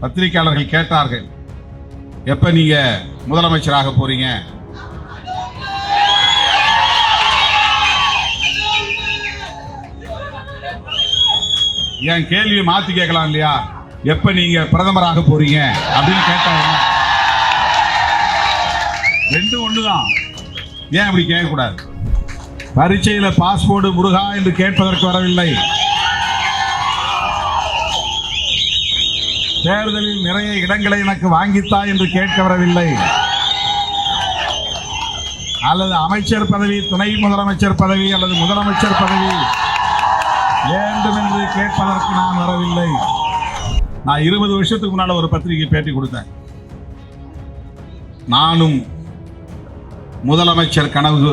பத்திரிகையாளர்கள் கேட்டார்கள். எப்ப நீங்க முதலமைச்சராக போறீங்க? என் கேள்வியை மாத்தி கேட்கலாம் இல்லையா? எப்ப நீங்க பிரதமராக போறீங்க? அப்படின்னு கேட்டாங்க ரெண்டும் ஒண்ணுதான். ஏன் அப்படி கேட்கக்கூடாது? பரீட்சையில பாஸ்போர்ட் முருகா என்று கேட்பதற்கு வரவில்லை. தேர்தலில் நிறைய இடங்களை எனக்கு வாங்கித்தா என்று கேட்க வரவில்லை. அல்லது அமைச்சர் பதவி துணை முதலமைச்சர் பதவி அல்லது முதலமைச்சர் பதவி வேண்டும் என்று கேட்பதற்கு நான் வரவில்லை. நான் இருபது வருஷத்துக்கு முன்னால் ஒரு பத்திரிகை பேட்டி கொடுத்தேன். நானும் முதலமைச்சர் கனவு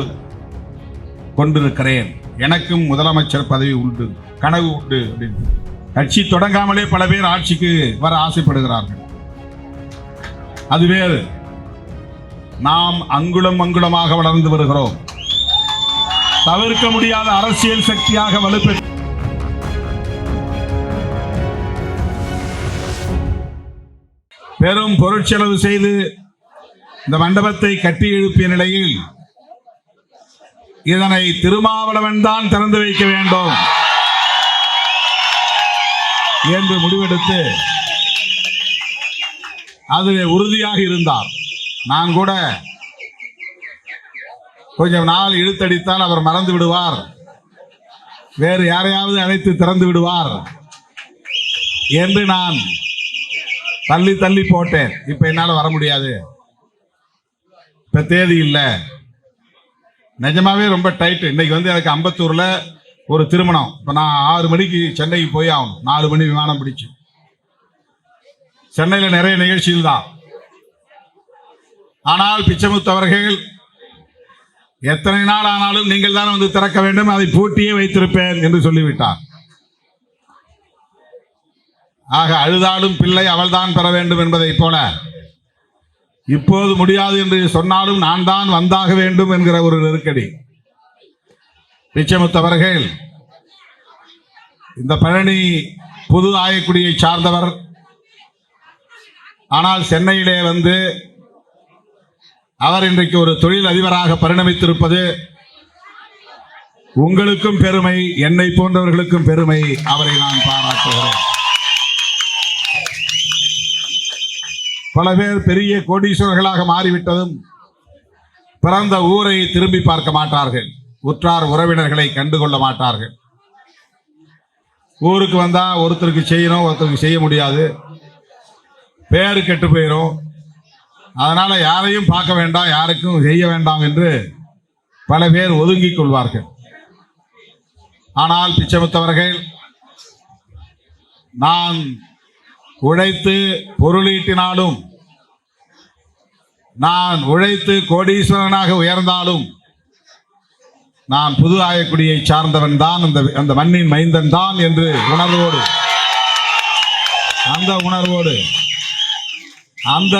கொண்டிருக்கிறேன். எனக்கும் முதலமைச்சர் பதவி உண்டு கனவு உண்டு அப்படின்னு. கட்சி தொடங்காமலே பல பேர் ஆட்சிக்கு வர ஆசைப்படுகிறார்கள். அது. வேறு நாம் அங்குலம் அங்குலமாக வளர்ந்து வருகிறோம். தவிர்க்க முடியாத அரசியல் சக்தியாக வலுப்பெற்று பெரும் பொருட்செலவு செய்து இந்த மண்டபத்தை கட்டி எழுப்பிய நிலையில் இதனை திருமாவளவன் தான் திறந்து வைக்க வேண்டும். என்று முடிவெடுத்து அதில் உறுதியாக இருந்தார். நான் கூட கொஞ்சம் நாள் இழுத்தடித்தால் அவர் மறந்து விடுவார். வேறு யாரையாவது அழைத்து திறந்து விடுவார் என்று நான் தள்ளி தள்ளி போட்டேன். இப்ப என்னால் வர முடியாது. இப்ப தேதி இல்லை. நிஜமாவே ரொம்ப டைட்டு இன்னைக்கு வந்து எனக்கு அம்பத்தூர்ல ஒரு திருமணம். இப்போ நான் ஆறு மணிக்கு சென்னைக்கு போய் ஆகணும். நாலு மணி விமானம் பிடிச்சு. சென்னையில் நிறைய நிகழ்ச்சிகள் தான். ஆனால் பிச்சமுத்து அவர்கள் எத்தனை நாள் ஆனாலும் நீங்கள் தான் வந்து திறக்க வேண்டும் அதை பூட்டியே வைத்திருப்பேன் என்று சொல்லிவிட்டார். ஆக அழுதாலும் பிள்ளை அவள்தான் பெற வேண்டும் என்பதைப் போல இப்போது முடியாது என்று சொன்னாலும் நான் தான் வந்தாக வேண்டும் என்கிற ஒரு நெருக்கடி. நிச்சயமுத்தவர்கள் இந்த பழனி புது ஆயக்குடியை சார்ந்தவர். ஆனால் சென்னையிலே வந்து அவர் இன்றைக்கு ஒரு தொழில் அதிபராக பரிணமித்திருப்பது உங்களுக்கும் பெருமை என்னை போன்றவர்களுக்கும் பெருமை அவரை நான் பாராட்டுகிறேன். பல பேர் பெரிய கோடீஸ்வரர்களாக மாறிவிட்டதும் பிறந்த ஊரை திரும்பி பார்க்க மாட்டார்கள். உற்றார் உறவினர்களை கண்டுகொள்ள மாட்டார்கள். ஊருக்கு வந்தா ஒருத்தருக்கு செய்யணும் ஒருத்தருக்கு செய்ய முடியாது. பேரு கெட்டு போயிடும் அதனால யாரையும் பார்க்க வேண்டாம் யாருக்கும் செய்ய வேண்டாம் என்று பல பேர் ஒதுங்கிக் கொள்வார்கள். ஆனால் பிச்சமுத்தவர்கள் நான் உழைத்து பொருளீட்டினாலும் நான் உழைத்து கோடீஸ்வரனாக உயர்ந்தாலும் நான் புது ஆயக்குடியை சார்ந்தவன் தான் அந்த அந்த மண்ணின் மைந்தன் தான் என்று உணர்வோடு அந்த உணர்வோடு அந்த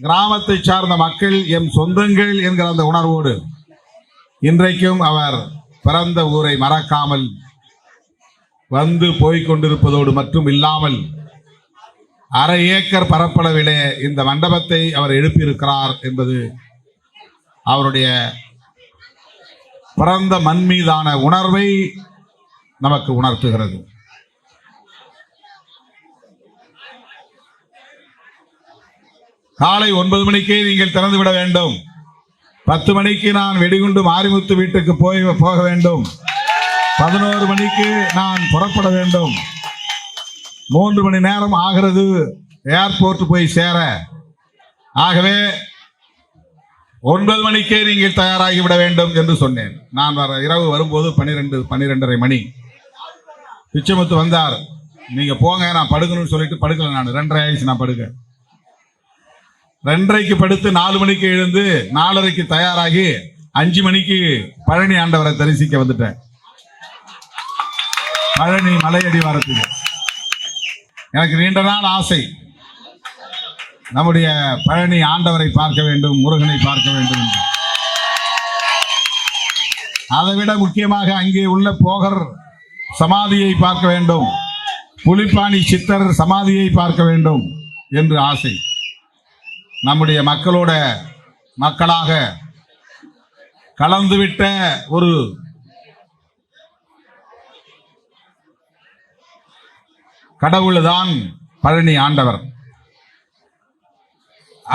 கிராமத்தை சார்ந்த மக்கள் எம் சொந்தங்கள் என்கிற அந்த உணர்வோடு இன்றைக்கும் அவர் பிறந்த ஊரை மறக்காமல் வந்து போய்கொண்டிருப்பதோடு மட்டும் இல்லாமல் அரை ஏக்கர் பரப்பளவிலே இந்த மண்டபத்தை அவர் எழுப்பியிருக்கிறார் என்பது அவருடைய பிறந்த மண் மீதான உணர்வை நமக்கு உணர்த்துகிறது. காலை ஒன்பது மணிக்கே நீங்கள் திறந்து விட வேண்டும். பத்து மணிக்கு நான் வெடிகுண்டு மாரிமுத்து வீட்டுக்கு போய் போக வேண்டும். பதினோரு மணிக்கு நான் புறப்பட வேண்டும். மூன்று மணி நேரம் ஆகிறது. ஏர்போர்ட் போய் சேர. ஆகவே ஒன்பது மணிக்கே நீங்கள் தயாராகி விட வேண்டும் என்று சொன்னேன். நான் வர இரவு வரும்போது பன்னிரெண்டு பன்னிரெண்டரை மணி. பிச்சமுத்து வந்தார். நீங்க போங்க நான் படுக்கணும்னு சொல்லிட்டு படுக்கல நான். ரெண்டரை ஆயிடுச்சு நான் படுக்க. ரெண்டரைக்கு படுத்து நாலு மணிக்கு எழுந்து நாலரைக்கு தயாராகி அஞ்சு மணிக்கு பழனி ஆண்டவரை தரிசிக்க வந்துட்டேன். பழனி மலையடி வாரத்துக்கு எனக்கு நீண்ட நாள் ஆசை. நம்முடைய பழனி ஆண்டவரை பார்க்க வேண்டும் முருகனை பார்க்க வேண்டும் என்று. அதை விட முக்கியமாக அங்கே உள்ள போகர் சமாதியை பார்க்க வேண்டும். புலிப்பாணி சித்தர் சமாதியை பார்க்க வேண்டும் என்று ஆசை. நம்முடைய மக்களோட மக்களாக கலந்துவிட்ட ஒரு கடவுள்தான் பழனி ஆண்டவர்.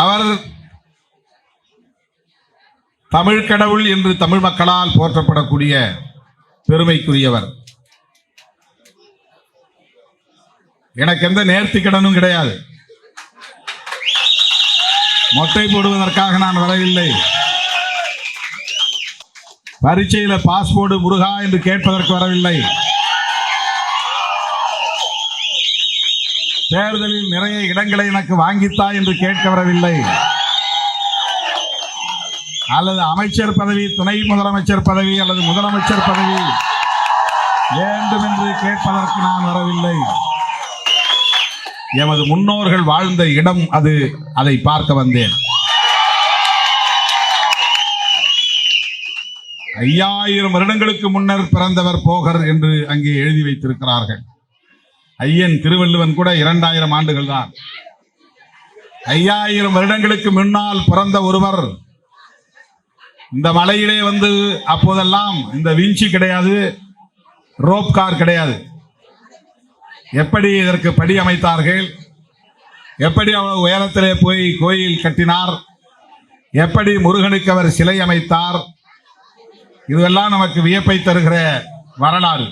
அவர் தமிழ் கடவுள் என்று தமிழ் மக்களால் போற்றப்படக்கூடிய பெருமைக்குரியவர். எனக்கு எந்த நேர்த்தி கடனும் கிடையாது. மொட்டை போடுவதற்காக நான் வரவில்லை. பரீட்சையில பாஸ்போர்ட் முருகா என்று கேட்பதற்கு வரவில்லை. தேர்தலில் நிறைய இடங்களை எனக்கு வாங்கித்தா என்று கேட்க வரவில்லை. அல்லது அமைச்சர் பதவி துணை முதலமைச்சர் பதவி அல்லது முதலமைச்சர் பதவி வேண்டும் என்று கேட்பதற்கு நான் வரவில்லை. எமது முன்னோர்கள் வாழ்ந்த இடம் அது அதை பார்க்க வந்தேன். ஐயாயிரம் வருடங்களுக்கு முன்னர் பிறந்தவர் போகர் என்று அங்கே எழுதி வைத்திருக்கிறார்கள். ஐயன் திருவள்ளுவன் கூட இரண்டாயிரம் ஆண்டுகள் தான் ஐயாயிரம் வருடங்களுக்கு முன்னால் பிறந்த ஒருவர். இந்த மலையிலே வந்து அப்போதெல்லாம் இந்த வீழ்ச்சி கிடையாது ரோப் கார் கிடையாது. எப்படி இதற்கு படி அமைத்தார்கள்? எப்படி அவ்வளவு உயரத்திலே போய் கோயில் கட்டினார்? எப்படி முருகனுக்கு அவர் சிலை அமைத்தார்? இதுவெல்லாம் நமக்கு வியப்பை தருகிற வரலாறு.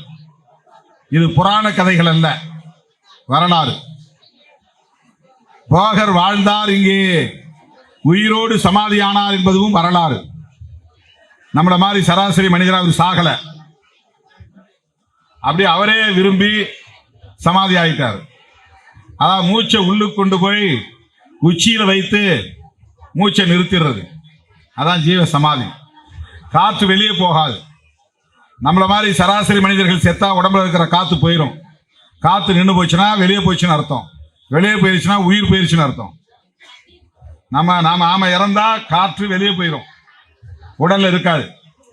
இது புராண கதைகள் அல்ல. வரலாறு. போகர் வாழ்ந்தார் இங்கே. உயிரோடு சமாதியானார் என்பதும் வரலாறு. நம்மள மாதிரி சராசரி மனிதர் அவர் சாகல. அப்படி அவரே விரும்பி சமாதி ஆயிட்டார். அதான் மூச்சை உள்ளுக்கு கொண்டு போய் உச்சியில் வைத்து மூச்சை நிறுத்திடுறது. அதான் ஜீவ சமாதி. காற்று வெளியே போகாது. நம்மள மாதிரி சராசரி மனிதர்கள் செத்தா உடம்புல இருக்கிற காத்து போயிடும் காத்து நின்று போச்சுன்னா வெளியே போச்சுன்னு அர்த்தம். வெளியே போயிருச்சுன்னா உயிர் போயிருச்சுன்னு அர்த்தம். நம்ம நாம ஆம இறந்தா காற்று வெளியே போயிடும் உடல்ல இருக்காது.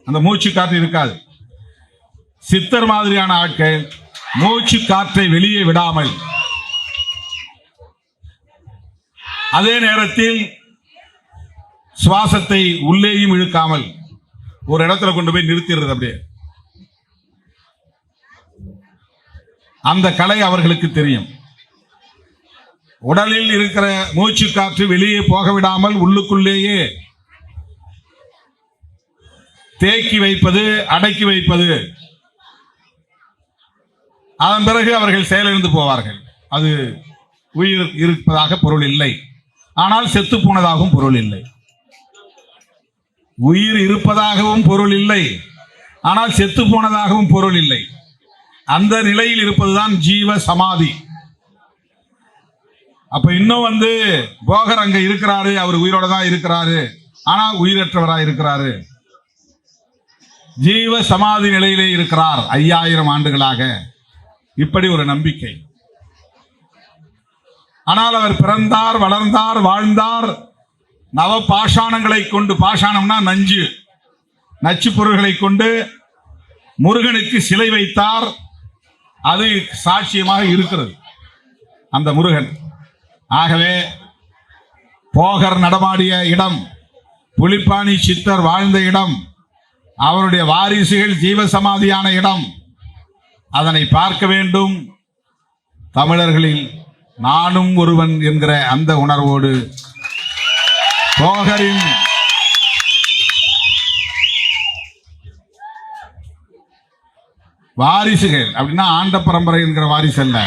அந்த மூச்சு காற்று இருக்காது. சித்தர் மாதிரியான ஆட்கள் மூச்சு காற்றை வெளியே விடாமல். அதே நேரத்தில் சுவாசத்தை உள்ளேயும் இழுக்காமல் ஒரு இடத்துல கொண்டு போய் நிறுத்திடுறது அப்படியே. அந்த கலை அவர்களுக்கு தெரியும். உடலில் இருக்கிற மூச்சு காற்று வெளியே போக விடாமல் உள்ளுக்குள்ளேயே தேக்கி வைப்பது அடக்கி வைப்பது. அதன் பிறகு அவர்கள் செயலிழந்து போவார்கள். அது உயிர் இருப்பதாக பொருள் இல்லை. ஆனால் செத்து போனதாகவும் பொருள் இல்லை. உயிர் இருப்பதாகவும் பொருள் இல்லை. ஆனால் செத்து போனதாகவும் பொருள் இல்லை. அந்த நிலையில் இருப்பதுதான் ஜீவ சமாதி. அப்ப இன்னும் வந்து போகர் அங்க இருக்கிறாரு அவர் உயிரோட தான் இருக்கிறாரு. ஆனா உயிரற்றவரா இருக்கிறாரு. ஜீவ சமாதி நிலையிலே இருக்கிறார் ஐயாயிரம் ஆண்டுகளாக. இப்படி ஒரு நம்பிக்கை. ஆனால் அவர் பிறந்தார் வளர்ந்தார் வாழ்ந்தார். நவ பாஷாணங்களை கொண்டு பாஷாணம்னா நஞ்சு. நச்சு பொருள்களை கொண்டு முருகனுக்கு சிலை வைத்தார். அது சாட்சியமாக இருக்கிறது. அந்த முருகன். ஆகவே போகர் நடமாடிய இடம் புலிப்பாணி சித்தர் வாழ்ந்த இடம் அவருடைய வாரிசுகள் ஜீவசமாதியான இடம் அதனை பார்க்க வேண்டும். தமிழர்களில் நானும் ஒருவன் என்கிற அந்த உணர்வோடு போகரின் வாரிசுகள். அப்படின்னா ஆண்ட பரம்பரை என்கிற வாரிசு அல்ல.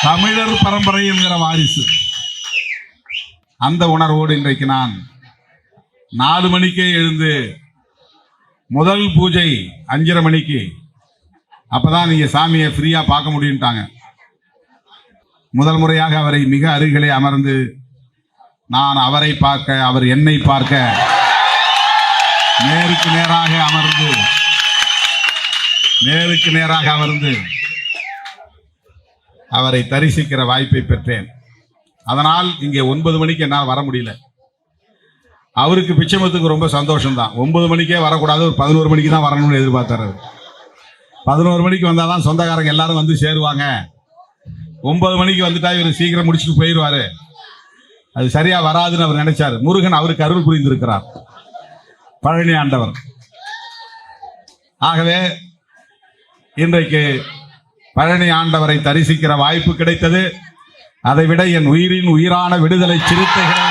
தமிழர் பரம்பரை என்கிற வாரிசு. அந்த உணர்வோடு இன்றைக்கு நான் நாலு மணிக்கே எழுந்து முதல் பூஜை அஞ்சரை மணிக்கு. அப்பதான் நீங்க சாமியை ஃப்ரீயா பார்க்க முடியும்ட்டாங்க. முதல் முறையாக அவரை மிக அருகிலே அமர்ந்து நான் அவரை பார்க்க அவர் என்னை பார்க்க நேருக்கு நேராக அமர்ந்து நேருக்கு நேராக அமர்ந்து அவரை தரிசிக்கிற வாய்ப்பை பெற்றேன். அதனால் இங்கே ஒன்பது மணிக்கு என்னால் வர முடியல. அவருக்கு பிச்சமத்துக்கு ரொம்ப சந்தோஷம் தான் ஒன்பது மணிக்கே வரக்கூடாது ஒரு பதினோரு மணிக்கு தான் வரணும்னு எதிர்பார்த்தாரு பதினோரு மணிக்கு வந்தால் தான் சொந்தக்காரங்க எல்லாரும் வந்து சேருவாங்க. ஒன்பது மணிக்கு வந்துட்டா இவர் சீக்கிரம் முடிச்சுட்டு போயிடுவாரு. அது சரியா வராதுன்னு அவர் நினைச்சாரு. முருகன் அவருக்கு அருள் புரிந்திருக்கிறார். பழனி ஆண்டவர். ஆகவே இன்றைக்கு பழனி ஆண்டவரை தரிசிக்கிற வாய்ப்பு கிடைத்தது. அதை விட என் உயிரின் உயிரான விடுதலை சிறுத்தைகளே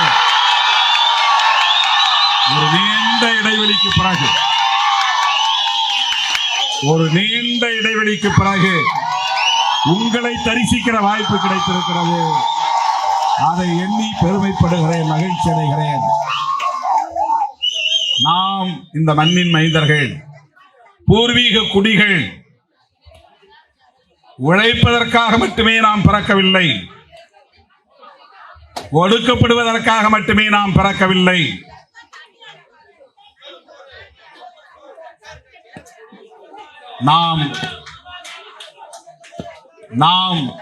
ஒரு நீண்ட இடைவெளிக்கு பிறகு ஒரு நீண்ட இடைவெளிக்கு பிறகு உங்களை தரிசிக்கிற வாய்ப்பு கிடைத்திருக்கிறது. அதை எண்ணி பெருமைப்படுகிறேன் மகிழ்ச்சி அடைகிறேன். நாம் இந்த மண்ணின் மைந்தர்கள் பூர்வீக குடிகள் உழைப்பதற்காக மட்டுமே நாம் பிறக்கவில்லை. ஒடுக்கப்படுவதற்காக மட்டுமே நாம் பிறக்கவில்லை. நாம் நாம்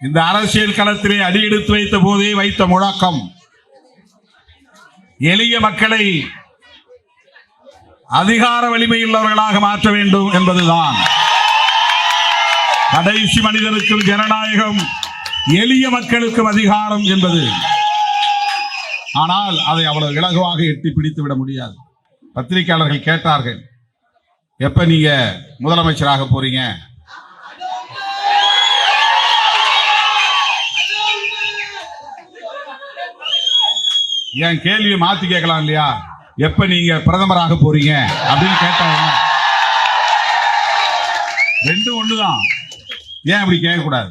இந்த அரசியல் களத்திலே அடியெடுத்து வைத்த போதே வைத்த முழக்கம். எளிய மக்களை அதிகார வலிமையுள்ளவர்களாக மாற்ற வேண்டும் என்பதுதான். கடைசி மனிதனுக்கும் ஜனநாயகம் எளிய மக்களுக்கும் அதிகாரம் என்பது. ஆனால் அதை அவ்வளவு இலகுவாக எட்டி பிடித்து விட முடியாது. பத்திரிகையாளர்கள் கேட்டார்கள் எப்ப நீங்க முதலமைச்சராக போறீங்க? என் கேள்வியை மாத்தி கேட்கலாம் இல்லையா? எப்ப நீங்க பிரதமராக போறீங்க? அப்படின்னு கேட்டாங்க. ரெண்டும் ஒண்ணுதான். ஏன் அப்படி கேட்கக்கூடாது?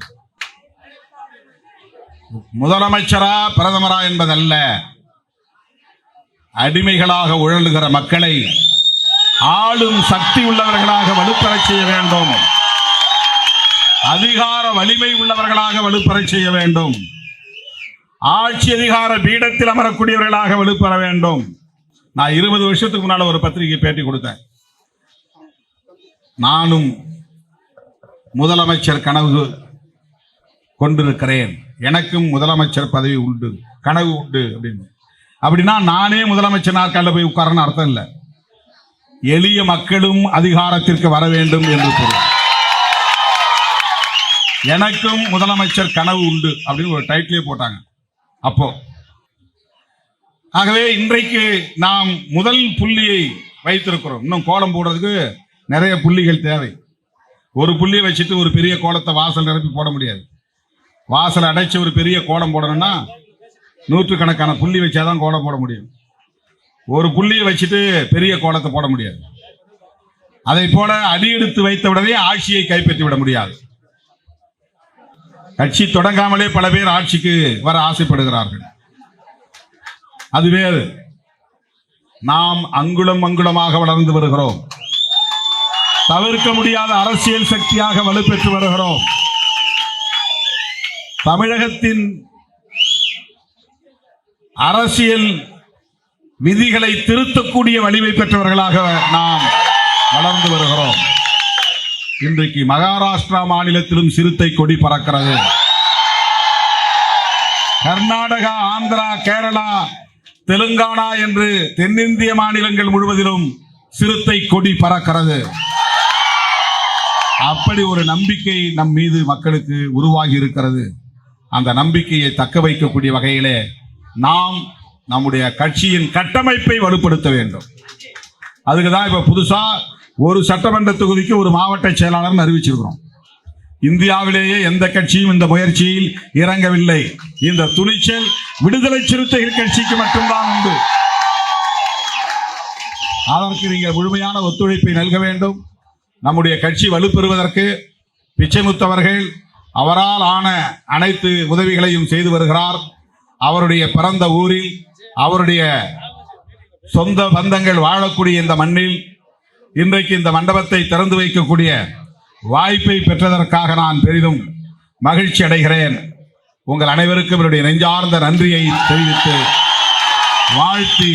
முதலமைச்சரா பிரதமரா என்பதல்ல. அடிமைகளாக உழலுகிற மக்களை ஆளும் சக்தி உள்ளவர்களாக வலுப்பெறச் செய்ய வேண்டும். அதிகார வலிமை உள்ளவர்களாக வலுப்பெறச் செய்ய வேண்டும். ஆட்சி அதிகார பீடத்தில் அமரக்கூடியவர்களாக வலுப்பெற வேண்டும். நான் இருபது வருஷத்துக்கு முன்னால் ஒரு பத்திரிகை பேட்டி கொடுத்தேன். நானும் முதலமைச்சர் கனவு கொண்டிருக்கிறேன். எனக்கும் முதலமைச்சர் பதவி உண்டு. கனவு உண்டு அப்படின்னு. அப்படின்னா நானே முதலமைச்சர் நாற்காலில் போய் உட்காரன்னு அர்த்தம் இல்லை. எளிய மக்களும் அதிகாரத்திற்கு வர வேண்டும் என்று பொருள். எனக்கும் முதலமைச்சர் கனவு உண்டு அப்படின்னு ஒரு டைட்டிலே போட்டாங்க. அப்போ. ஆகவே இன்றைக்கு நாம் முதல் புள்ளியை வைத்திருக்கிறோம். இன்னும் கோலம் போடுறதுக்கு நிறைய புள்ளிகள் தேவை. ஒரு புள்ளியை வச்சுட்டு ஒரு பெரிய கோலத்தை வாசல் நிரப்பி போட முடியாது. வாசல் அடைச்சு ஒரு பெரிய கோலம் போடணும்னா நூற்றுக்கணக்கான புள்ளி வச்சாதான் கோலம் போட முடியும். ஒரு புள்ளியை வச்சுட்டு பெரிய கோலத்தை போட முடியாது. அதை போல அடியெடுத்து வைத்தவுடனே ஆட்சியை கைப்பற்றி விட முடியாது. கட்சி தொடங்காமலே பல பேர் ஆட்சிக்கு வர ஆசைப்படுகிறார்கள். அது நாம் அங்குலம் அங்குலமாக வளர்ந்து வருகிறோம். தவிர்க்க முடியாத அரசியல் சக்தியாக வலுப்பெற்று வருகிறோம். தமிழகத்தின் அரசியல் விதிகளை திருத்தக்கூடிய வலிமை பெற்றவர்களாக நாம் வளர்ந்து வருகிறோம். இன்றைக்கு மகாராஷ்டிரா மாநிலத்திலும் சிறுத்தை கொடி பறக்கிறது. கர்நாடகா ஆந்திரா கேரளா தெலுங்கானா என்று தென்னிந்திய மாநிலங்கள் முழுவதிலும் சிறுத்தை கொடி பறக்கிறது. அப்படி ஒரு நம்பிக்கை நம் மீது மக்களுக்கு உருவாகி இருக்கிறது. அந்த நம்பிக்கையை தக்க வைக்கக்கூடிய வகையிலே நாம் நம்முடைய கட்சியின் கட்டமைப்பை வலுப்படுத்த வேண்டும். அதுக்கு தான் இப்போ புதுசாக ஒரு சட்டமன்ற தொகுதிக்கு ஒரு மாவட்ட செயலாளர் அறிவிச்சிருக்கிறோம். இந்தியாவிலேயே எந்த கட்சியும் இந்த முயற்சியில் இறங்கவில்லை. இந்த துணிச்சல் விடுதலை சிறுத்தைகள் கட்சிக்கு மட்டும்தான் உண்டு. அதற்கு நீங்கள் முழுமையான ஒத்துழைப்பை நல்க வேண்டும். நம்முடைய கட்சி வலுப்பெறுவதற்கு பிச்சைமுத்தவர்கள் அவரால் ஆன அனைத்து உதவிகளையும் செய்து வருகிறார். அவருடைய பிறந்த ஊரில் அவருடைய சொந்த பந்தங்கள் வாழக்கூடிய இந்த மண்ணில் இன்றைக்கு இந்த மண்டபத்தை திறந்து வைக்கக்கூடிய வாய்ப்பை பெற்றதற்காக நான் பெரிதும் மகிழ்ச்சி அடைகிறேன். உங்கள் அனைவருக்கும் என்னுடைய நெஞ்சார்ந்த நன்றியை தெரிவித்து வாழ்த்தி